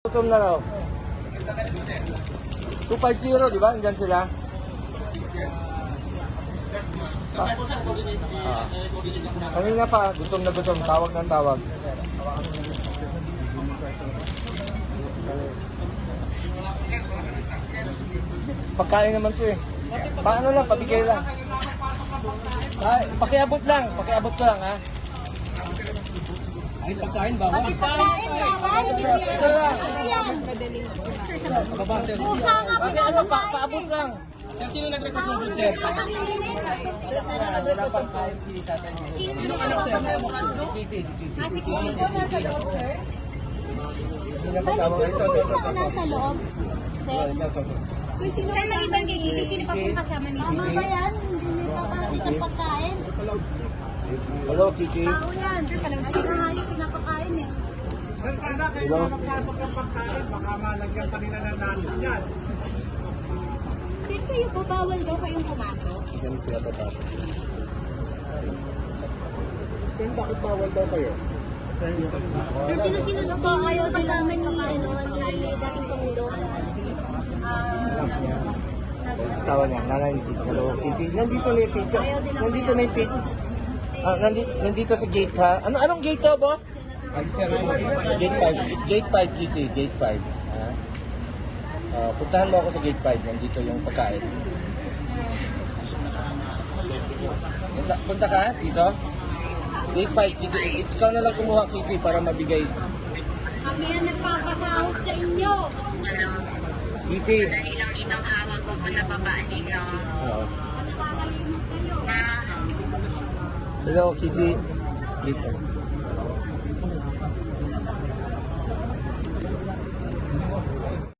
Gutom na raw. 250, di ba? Andyan sila. Pa- Ah. Kanina pa, gutom na gutom. Tawag ng tawag. Pagkain naman to eh. Paano lang, pabigay lang. Ay, pakiabot lang, pakiabot ko lang ha. Ay, pagkain ba? Ma'am? Ito lang. Babase. Bakit ano, pa, paabot lang. Sir, sino nag-request ng food, sir? Si. Sino anak, sir? Kitty, kitty. Kasi kung ikaw nasa loob, sir. Bali, sino po yung mga nasa loob? Sir, ito, ito. sir, maliban kay Kiki, sino pa pong kasama ni ba yan? Hindi nakakain ng pagkain. Hello, Kiki. Tao yan. Sir, sir. Pinakain, pinapakain eh. Hello. Sir, kayo po, bawal daw kayong pumasok? Yan kaya baba. Sen, bakit bawal daw kayo? Sir, sino-sino na po kayo kasama ni, ano, ni dating Pangulo? Asawa niya, nanay ni Kiki. Hello, Kiki. Nandito na yung pizza. Nandito na yung pizza. Ah, nandito, nandito sa gate ha. Ano, anong gate to, boss? Gate 5. Gate 5, Kiki. Gate 5. Ha? Ah, puntahan mo ako sa gate 5. Nandito yung pagkain. Punta, punta ka dito? Gate 5, Kiki. Ikaw na lang kumuha, Kiki, para mabigay. Kami ang nagpapasahod sa inyo. Kiki. ilang itong hawag ko na babae no. Oo. eu Kitty. Kitty.